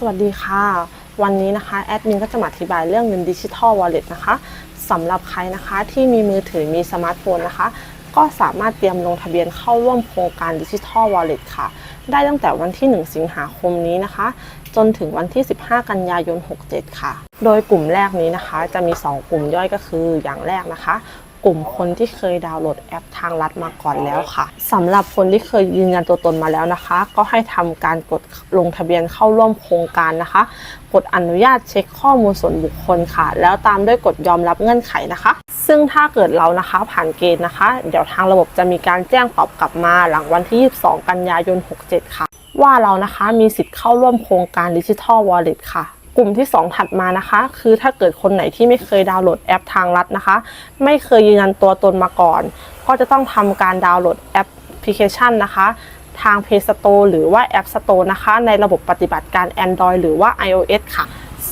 สวัสดีค่ะ วันนี้นะคะแอดมินก็จะมาอธิบายเรื่องเงินดิจิทัลวอลเล็ตนะคะสำหรับใครนะคะที่มีมือถือมีสมาร์ทโฟนนะคะ ก็สามารถเตรียมลงทะเบียนเข้าร่วมโครงการดิจิทัลวอลเล็ตค่ะ ได้ตั้งแต่วันที่ 1 สิงหาคมนี้นะคะ จนถึงวันที่ 15 กันยายน 67 ค่ะ โดยกลุ่มแรกนี้นะคะ จะมี 2 กลุ่มย่อยก็คืออย่างแรกนะคะ ลุ่มคนที่เคยดาวน์โหลดแอปทางรัฐมาก่อนแล้วค่ะสำหรับคนที่เคยยืนยันตัวตนมาแล้วนะคะ ก็ให้ทำการกดลงทะเบียนเข้าร่วมโครงการนะคะ กดอนุญาตเช็คข้อมูลส่วนบุคคลค่ะ แล้วตามด้วยกดยอมรับเงื่อนไขนะคะ ซึ่งถ้าเกิดเรานะคะผ่านเกณฑ์นะคะ เดี๋ยวทางระบบจะมีการแจ้งตอบกลับมาหลังวันที่ 22 กันยายน 67 ค่ะ ว่าเรานะคะมีสิทธิ์เข้าร่วมโครงการดิจิทัลวอลเล็ตค่ะ กลุ่มที่ 2 ถัดมานะคะ คือถ้าเกิดคนไหนที่ไม่เคยดาวน์โหลดแอปทางรัฐนะคะ ไม่เคยยืนยันตัวตนมาก่อน ก็จะต้องทำการดาวน์โหลดแอปพลิเคชันนะคะ ทาง Play Store หรือว่า App Store นะคะ ในระบบปฏิบัติการ Android หรือว่า iOS ค่ะ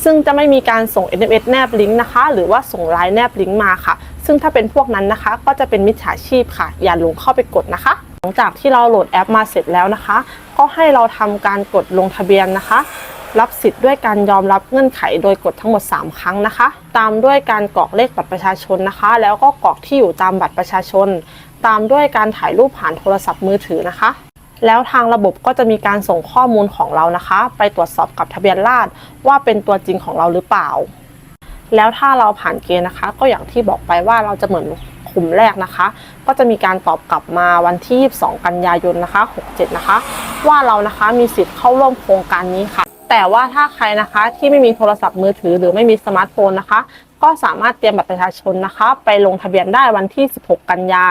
ซึ่งจะไม่มีการส่ง SMS แนบลิงก์นะคะ หรือว่าส่งไลน์แนบลิงก์มาค่ะ ซึ่งถ้าเป็นพวกนั้นนะคะ ก็จะเป็นมิจฉาชีพค่ะ อย่าหลงเข้าไปกดนะคะหลังจากที่เราโหลดแอปมาเสร็จแล้วนะคะ ก็ให้เราทำการกดลงทะเบียนนะคะ รับสิทธิ์ด้วยการยอมรับเงื่อนไขโดยกดทั้งหมด 3 ครั้งนะคะ ตามด้วยการกรอกเลขบัตรประชาชนนะคะ แล้วก็กรอกที่อยู่ตามบัตรประชาชน ตามด้วยการถ่ายรูปผ่านโทรศัพท์มือถือนะคะ แล้วทางระบบก็จะมีการส่งข้อมูลของเรานะคะ ไปตรวจสอบกับทะเบียนราษฎรว่าเป็นตัวจริงของเราหรือเปล่า แล้วถ้าเราผ่านเกณฑ์นะคะ ก็อย่างที่บอกไปว่าเราจะเหมือนกลุ่มแรกนะคะ ก็จะมีการตอบกลับมาวันที่ 22 กันยายนนะคะ 67 นะคะ ว่าเรานะคะมีสิทธิ์เข้าร่วมโครงการนี้ค่ะ แต่ว่าถ้าใครนะคะที่ไม่มีโทรศัพท์มือถือหรือไม่มีสมาร์ทโฟนนะคะ ก็สามารถเตรียมบัตรประชาชนนะคะ ไปลงทะเบียนได้วันที่ 16 กันยา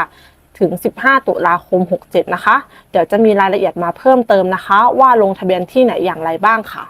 ถึง 15 ตุลาคม 67 นะคะ เดี๋ยวจะมีรายละเอียดมาเพิ่มเติมนะคะ ว่าลงทะเบียนที่ไหนอย่างไรบ้างค่ะ